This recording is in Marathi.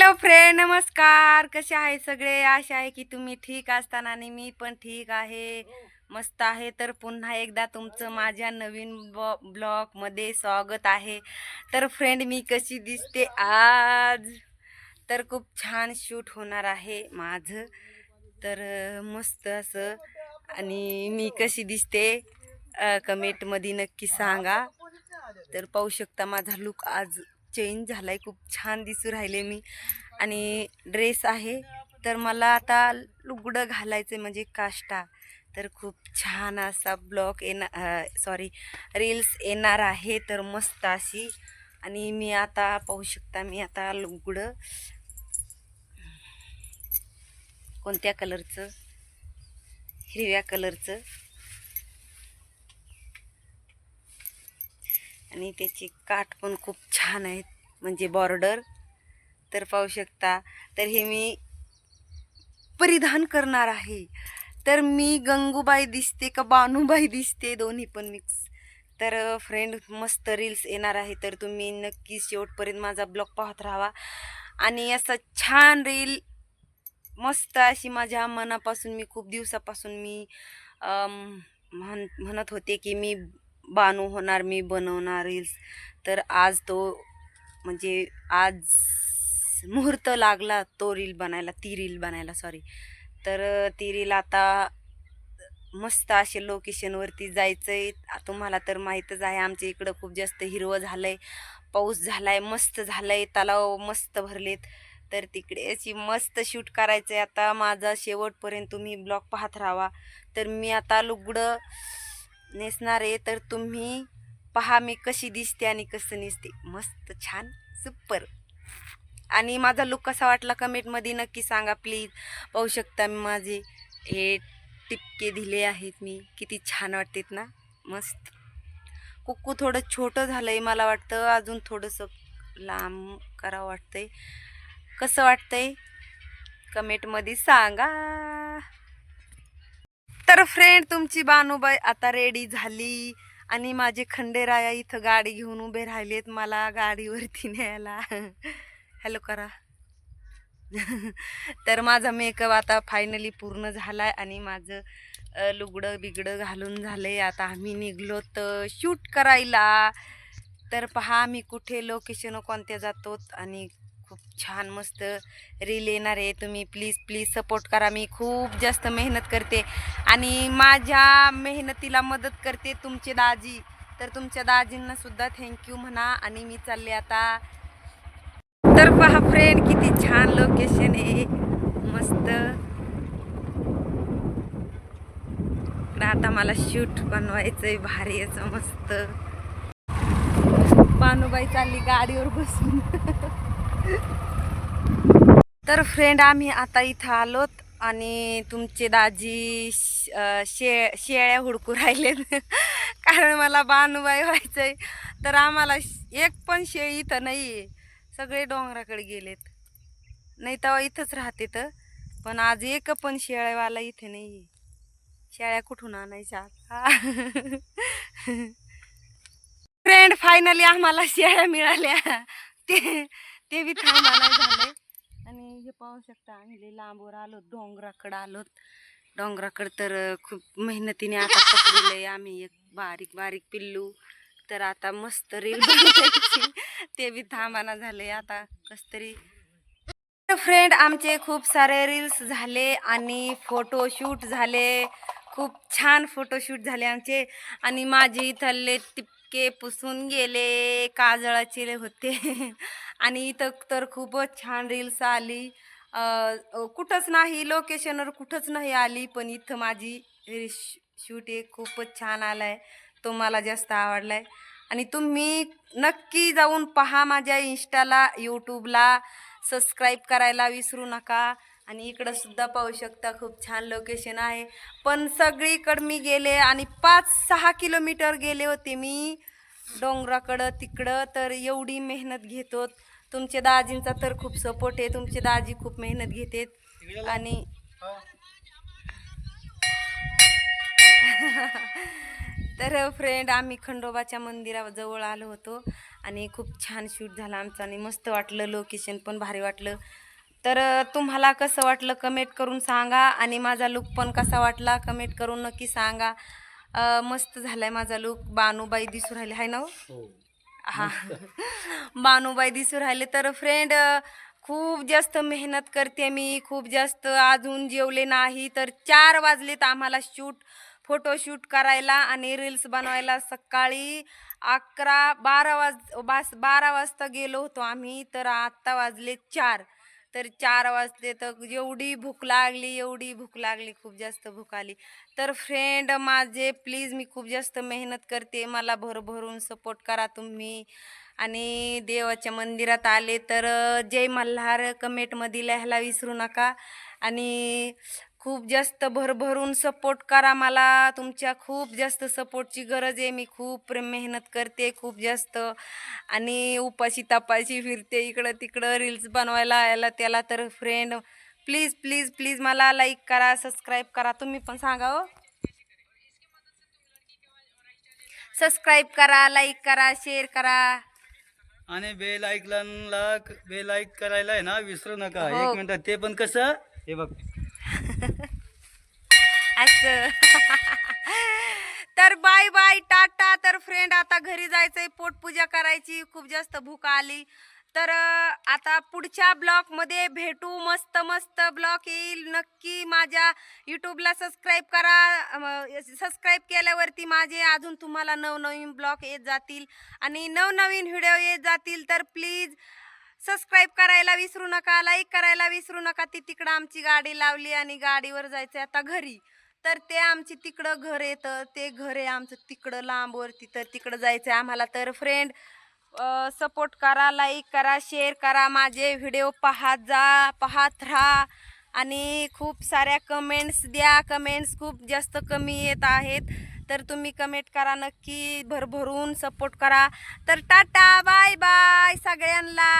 हॅलो फ्रेंड नमस्कार. कसे आहे सगळे? आशा आहे की तुम्ही ठीक असताना आणि मी पण ठीक आहे. मस्त आहे. तर पुन्हा एकदा तुमचं माझ्या नवीन ब्लॉगमध्ये स्वागत आहे. तर फ्रेंड मी कशी दिसते आज? तर खूप छान शूट होणार आहे माझं. तर मस्त असं. आणि मी कशी दिसते कमेंटमध्ये नक्की सांगा. तर पाहू शकता माझा लुक आज. चेंज झाला आहे खूप छान दिसू राहिले मी. आणि ड्रेस आहे तर मला आता लुगडं घालायचं म्हणजे काष्टा. तर खूप छान असा ब्लॉग येणार सॉरी रील्स येणार आहे तर मस्त अशी. आणि मी आता पाहू शकता मी आता लुगडं. कोणत्या कलरचं हिरव्या कलरचं आणि त्याची काठ पण खूप छान आहेत. म्हणजे बॉर्डर तर पाहू शकता. तर हे मी परिधान करणार आहे. तर मी गंगूबाई दिसते का बानूबाई दिसते? दोन्ही पण मिक्स तर फ्रेंड मस्त रील्स येणार आहे. तर तुम्ही नक्की शेवटपर्यंत माझा ब्लॉग पाहत राहावा. आणि असं छान रील मस्त अशी माझ्या मनापासून मी खूप दिवसापासून मी म्हण म्हणत होते की मी बानू होणार मी बनवणार रील्स तर आज तो म्हणजे आज मुहूर्त लागला तो रील बनायला ती रील बनायला सॉरी तर ती रील आता मस्त असे लोकेशनवरती जायचं आहे तुम्हाला तर माहीतच आहे आमच्या इकडं खूप जास्त हिरवं झालं आहे पाऊस झाला आहे मस्त झालं आहे तलाव मस्त भरलेत. तर तिकडे अशी मस्त शूट करायचं आहे आता माझा शेवटपर्यंत तुम्ही ब्लॉग पाहत राहावा तर मी आता लुगडं नेसणार आहे तर तुम्ही पहा मी कशी दिसते आणि कसं नेसते. मस्त छान सुपर आणि माझा लुक कसा वाटला कमेंटमध्ये नक्की सांगा प्लीज पाहू शकता मी माझे हे टिपके दिले आहेत मी. किती छान वाटतात ना. मस्त. कुक्कू थोडं छोटं झालं आहे मला वाटतं. अजून थोडंसं लांब करावं वाटतंय. कसं वाटतंय? कमेंटमध्ये सांगा. तर फ्रेंड तुमची बानूबाई आता रेडी झाली. आणि माझे खंडेराया इथं गाडी घेऊन उभे राहिलेत. मला गाडीवरती न्यायला. हॅलो करा. तर माझा मेकअप आता फायनली पूर्ण झाला आहे आणि माझं लुगडं बिगडं घालून झालंय. आता आम्ही निघलो तर शूट करायला. तर पहा आम्ही कुठे लोकेशन कोणत्या जातो आणि खूप छान मस्त रील येणार आहे. तुम्ही प्लीज प्लीज सपोर्ट करा. मी खूप जास्त मेहनत करते. आणि माझ्या मेहनतीला मदत करते तुमचे दाजी. तर तुमच्या दाजींना सुद्धा थँक्यू म्हणा. आणि मी चालले आता. तर पहा फ्रेंड किती छान लोकेशन आहे. मस्त. आता मला शूट बनवायचंय भारी याचं मस्त. पानुबाई चालली गाडीवर बसून. तर फ्रेंड आम्ही आता इथं आलोत आणि तुमचे दाजी शे शेळ्या हुडकू राहिलेत. कारण मला बानुबाई व्हायचंय. तर आम्हाला एक पण शेळी इथं नाही आहे सगळे डोंगराकडे गेलेत. नाही तेव्हा इथंच राहते तर. पण आज एक पण शेळ्यावाला इथे नाही आहे शेळ्या कुठून आणायच्या फ्रेंड फायनली आम्हाला शेळ्या मिळाल्या. ते ते बी थांबा नाही झाले आणि हे पाहू शकता आम्ही लांबवर आलो डोंगराकडं आलोत. डोंगराकडं तर खूप मेहनतीने आता पकडले आम्ही एक बारीक बारीक पिल्लू. तर आता मस्त रील ते बी थांबाना झाले आता कस तरी. फ्रेंड आमचे खूप सारे रील्स झाले आणि फोटोशूट झाले. खूप छान फोटोशूट झाले आमचे. आणि माझे इथले इतके पुसून गेले काजळाचे होते. आणि इथं तर खूपच छान रील्स आली. कुठंच नाही लोकेशनवर कुठंच नाही आली पण इथं माझी शूट एक खूपच छान आलाय. तो मला जास्त आवडलाय. आणि तुम्ही नक्की जाऊन पहा माझ्या इंस्टाला यूट्यूबला सबस्क्राईब करायला विसरू नका. आणि इकडं सुद्धा पाहू शकता खूप छान लोकेशन आहे. पण सगळीकडं मी गेले आणि पाच सहा किलोमीटर गेले होते मी. डोंगराकडं तिकडं तर एवढी मेहनत घेतो तुमच्या दाजींचा तर खूप सपोर्ट आहे. तुमचे दाजी खूप मेहनत घेतात. आणि तर फ्रेंड आम्ही खंडोबाच्या मंदिराजवळ आलो होतो. आणि खूप छान शूट झाला आमचं आणि मस्त वाटलं. लोकेशन पण भारी वाटलं. तर तुम्हाला कसं वाटलं कमेंट करून सांगा आणि माझा लुक पण कसा वाटला कमेंट करून नक्की सांगा. मस्त झालाय माझा लुक बानूबाई दिसू राहिले हाय ना हो? हो. हा. बानूबाई दिसू राहिले. तर फ्रेंड खूप जास्त मेहनत करते मी. खूप जास्त अजून जेवले नाही. तर चार वाजलेत आम्हाला शूट फोटोशूट करायला आणि रील्स बनवायला. सकाळी अकरा बारा वाज बास बारा वाजता गेलो होतो आम्ही. तर आत्ता वाजले चार. तर चार वाजले तर एवढी भूक लागली एवढी भूक लागली खूप जास्त भूक आली. तर फ्रेंड माझे प्लीज मी खूप जास्त मेहनत करते. मला भरभरून सपोर्ट करा तुम्ही. आणि देवाच्या मंदिरात आले तर जय मल्हार कमेंटमध्ये लिहायला विसरू नका. आणि खूप जास्त भरभरून सपोर्ट करा मला. तुमच्या खूप जास्त सपोर्टची गरज आहे. मी खूप प्रेम मेहनत करते खूप जास्त. आणि उपाशी तापाशी फिरते इकडं तिकडं रील्स बनवायला याला त्याला तर फ्रेंड प्लीज प्लीज प्लीज मला लाईक करा सबस्क्राईब करा. तुम्ही पण सांगा हो. सबस्क्राईब करा लाईक करा शेअर करा. आणि बेल ऐकला बेल ऐक करायला आहे ना विसरू नका. हो. एक मिनिट ते पण कसं? हे बघ. असं. तर बाय बाय टाटा. तर फ्रेंड आता घरी जायचंय पोटपूजा करायची. खूप जास्त भूक आली. तर आता पुढच्या ब्लॉगमध्ये भेटू. मस्त मस्त ब्लॉग येईल. नक्की माझ्या यूट्यूबला सबस्क्राईब करा. सबस्क्राईब केल्यावरती माझे अजून तुम्हाला नवनवीन ब्लॉग येत जातील. आणि नवनवीन व्हिडिओ येत जातील. तर प्लीज सबस्क्राईब करायला विसरू नका लाईक करायला विसरू नका. ती तिकडं आमची गाडी लावली आणि गाडीवर जायचं आता घरी. तर ते आमची तिकडं घर येतं ते घर आहे आमचं तिकडं लांबवरती. तर तिकडं जायचं आहे आम्हाला. तर फ्रेंड सपोर्ट करा लाईक करा शेअर करा माझे व्हिडिओ पाहत जा पाहत राहा. आणि खूप साऱ्या कमेंट्स द्या. कमेंट्स खूप जास्त कमी येत आहेत. तर तुम्ही कमेंट करा नक्की. भरभरून सपोर्ट करा. तर टाटा बाय बाय सगळ्यांना.